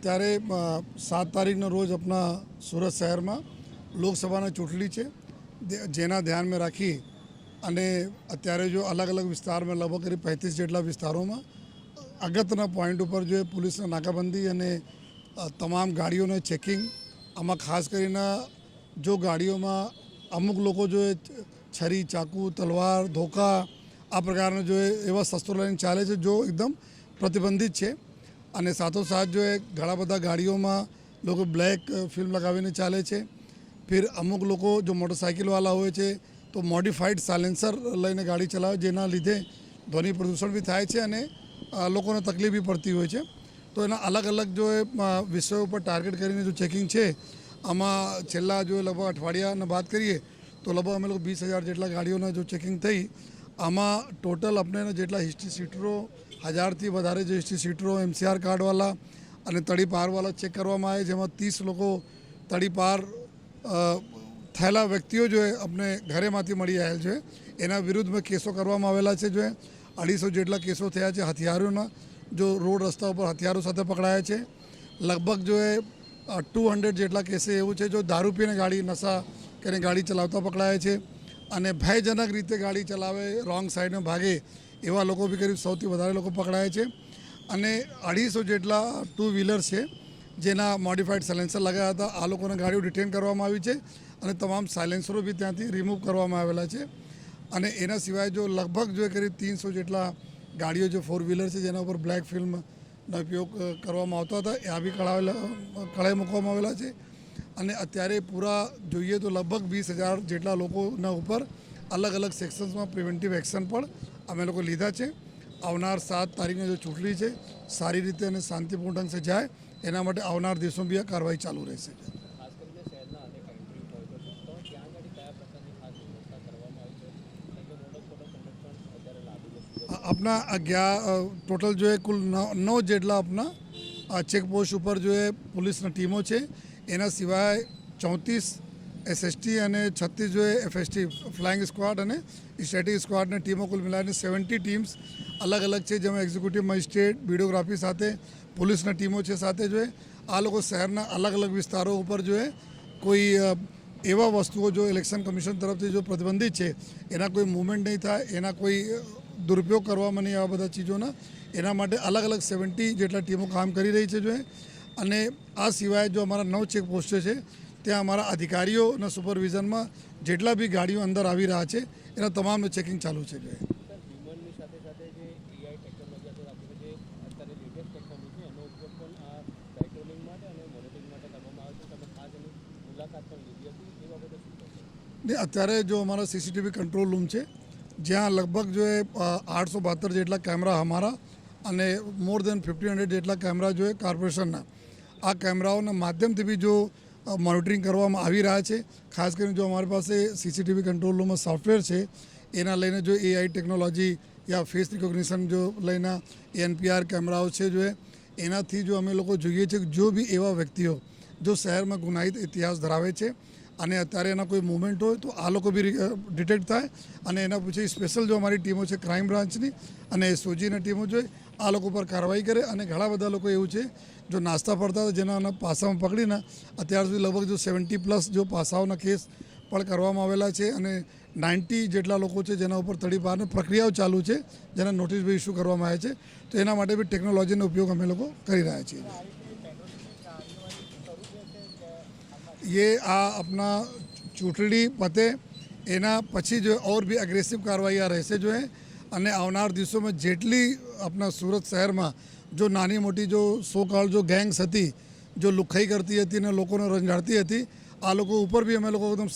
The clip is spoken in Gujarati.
અત્યારે સાત તારીખના રોજ આપણા સુરત શહેરમાં લોકસભાની ચૂંટણી છે. જેના ધ્યાનમાં રાખી અને અત્યારે જો અલગ અલગ વિસ્તારમાં, લગભગ કરી પાંત્રીસ જેટલા વિસ્તારોમાં, અગત્યના પોઈન્ટ ઉપર જો પોલીસના નાકાબંધી અને તમામ ગાડીઓને ચેકિંગ, આમાં ખાસ કરીને જો ગાડીઓમાં અમુક લોકો જો છરી, ચાકુ, તલવાર, ધોકા, આ પ્રકારના જો એવા શસ્ત્રો લઈને ચાલે છે, જો એકદમ પ્રતિબંધિત છે. અને સાથોસાથ જો એ ઘણા બધા ગાડીઓમાં લોકો બ્લેક ફિલ્મ લગાવીને ચાલે છે. ફિર અમુક લોકો જો મોટરસાઇકલવાળા હોય છે, તો મોડિફાઈડ સાયલેન્સર લઈને ગાડી ચલાવે, જેના લીધે ધ્વનિ પ્રદૂષણ બી થાય છે અને લોકોને તકલીફ બી પડતી હોય છે. તો એના અલગ અલગ જો એ વિષયો ઉપર ટાર્ગેટ કરીને જો ચેકિંગ છે, આમાં છેલ્લા જો લગભગ અઠવાડિયાની વાત કરીએ, તો લગભગ અમે લોકો વીસ હજાર જેટલા ગાડીઓના જો ચેકિંગ થઈ આમાં ટોટલ આપણે જેટલા હિસ્ટ્રી સીટરો, હજારથી વધારે જે હિસ્ટ્રી સીટરો એમસીઆર કાર્ડવાળા અને તડી પારવાળા ચેક કરવામાં આવે, જેમાં ત્રીસ લોકો તડી પાર થયેલા વ્યક્તિઓ જો આપણે ઘરેમાંથી મળી આવેલ છે. એના વિરુદ્ધમાં કેસો કરવામાં આવેલા છે જો અઢીસો જેટલા કેસો થયા છે હથિયારોના, જો રોડ રસ્તા ઉપર હથિયારો સાથે પકડાયા છે. લગભગ જો એ ટુ હંડ્રેડ જેટલા કેસે એવું છે, જો દારૂ પીને ગાડી, નશા કરીને ગાડી ચલાવતા પકડાયા છે. અને ભયજનક રીતે ગાડી ચલાવે રોંગ સાઈડમાં ભાગે, એવા લોકો બી કરીબ સૌથી વધારે લોકો પકડાયા છે. અને અઢીસો જેટલા ટુ વ્હીલર છે, જેના મોડિફાઈડ સાયલેન્સર લગાવ્યા હતા, આ લોકોને ગાડીઓ ડિટેન કરવામાં આવી છે અને તમામ સાયલેન્સરો બી ત્યાંથી રિમૂવ કરવામાં આવેલા છે. અને એના સિવાય જો લગભગ જો કરીબ તીનસો જેટલા ગાડીઓ જે ફોર વ્હીલર છે, જેના ઉપર બ્લેક ફિલ્મનો ઉપયોગ કરવામાં આવતો હતા, એ આ બી કળાવેલા કળાઈ મૂકવામાં આવેલા છે. અને અત્યારે પૂરા જોઈએ તો લગભગ વીસ હજાર જેટલા લોકોના ઉપર અલગ અલગ સેક્શન્સમાં પ્રિવેન્ટિવ એક્શન પણ અમે લોકો લીધા છે. આવનાર સાત તારીખને જો ચૂંટણી છે સારી રીતે અને શાંતિપૂર્ણ ઢંગથી જાય એના માટે આવનાર દિવસોમાં બી આ કાર્યવાહી ચાલુ રહેશે. આપના અગિયાર ટોટલ જો એ કુલ નવ નવ જેટલા આપના ચેકપોસ્ટ ઉપર જો એ પોલીસની ટીમો છે એના સિવાય ચોત્રીસ એસએસટી અને છત્રીસ જોઈએ એફએસટી ફ્લાઇંગ સ્કવાડ અને સ્ટેટિક સ્ક્વોડની ટીમો કુલ મિલાવીને સેવન્ટી ટીમ્સ અલગ અલગ છે. જેમાં એક્ઝિક્યુટિવ મજિસ્ટ્રેટ વિડીયોગ્રાફી સાથે, પોલીસના ટીમો છે સાથે જોઈએ આ લોકો શહેરના અલગ અલગ વિસ્તારો ઉપર જોઈએ કોઈ એવા વસ્તુઓ જો ઇલેક્શન કમિશન તરફથી જો પ્રતિબંધિત છે, એના કોઈ મૂવમેન્ટ નહીં થાય, એના કોઈ દુરુપયોગ કરવામાં નહીં આવા બધા ચીજોના, એના માટે અલગ અલગ સેવન્ટી જેટલા ટીમો કામ કરી રહી છે જો એ. અને આ સિવાય જો અમારા નવ ચેક પોસ્ટો છે ત્યાં અમારા અધિકારીઓના સુપરવિઝનમાં જેટલા બી ગાડીઓ અંદર આવી રહ્યા છે એના તમામનું ચેકિંગ ચાલુ છે. ને અત્યારે જો અમારા સીસીટીવી કંટ્રોલ રૂમ છે જ્યાં લગભગ જો એ આઠસો જેટલા કેમેરા અમારા અને મોર દેન ફિફ્ટી હંડ્રેડ જેટલા કેમેરા જો એ કોર્પોરેશનના આ કેમેરાઓના માધ્યમથી બી જો મોનિટરિંગ કરવામાં આવી રહ્યા છે, ખાસ કરીને જો અમારી પાસે સીસીટીવી કંટ્રોલ રૂમમાં સોફ્ટવેર છે, એના લઈને જો એઆઈ ટેકનોલોજી યા ફેસ રિકોગ્નિશન જો લઈને એનપીઆર કેમેરાઓ છે જો એનાથી જો અમે લોકો જોઈએ છીએ જો બી એવા વ્યક્તિઓ જો શહેરમાં ગુનાહિત ઇતિહાસ ધરાવે છે અને અત્યારે એના કોઈ મુવમેન્ટ હોય તો આ લોકો બી ડિટેક્ટ થાય. અને એના પછી સ્પેશિયલ જો અમારી ટીમો છે ક્રાઇમ બ્રાન્ચની અને સોજીની ટીમો જોઈએ આ લોકો પર કાર્યવાહી કરે. અને ઘણા બધા લોકો એવું છે, જો નાસ્તા પડતા હતા જેના પાસામાં પકડીને, અત્યાર સુધી લગભગ જો સેવન્ટી પ્લસ જો પાસાઓના કેસ પણ કરવામાં આવેલા છે અને નાઇન્ટી જેટલા લોકો છે જેના ઉપર તડી પારની પ્રક્રિયાઓ ચાલુ છે, જેના નોટિસ બી ઇસ્યુ કરવામાં આવે છે. તો એના માટે બી ટેકનોલોજીનો ઉપયોગ અમે લોકો કરી રહ્યા છીએ. ये आ अपना ચૂંટણી પતે એના પછી જો ઓર બી અગ્રેસિવ કાર્યવાહી આ રહેશે જો હે અને આવનાર દિવસોમાં જેટલી આપણા સુરત શહેરમાં જો નાની મોટી જો સો કાળ જો ગેંગ્સ હતી જો લુખાઈ કરતી હતી અને લોકોને રંજાડતી હતી આ લોકો ઉપર બી અમે લોકો એકદમ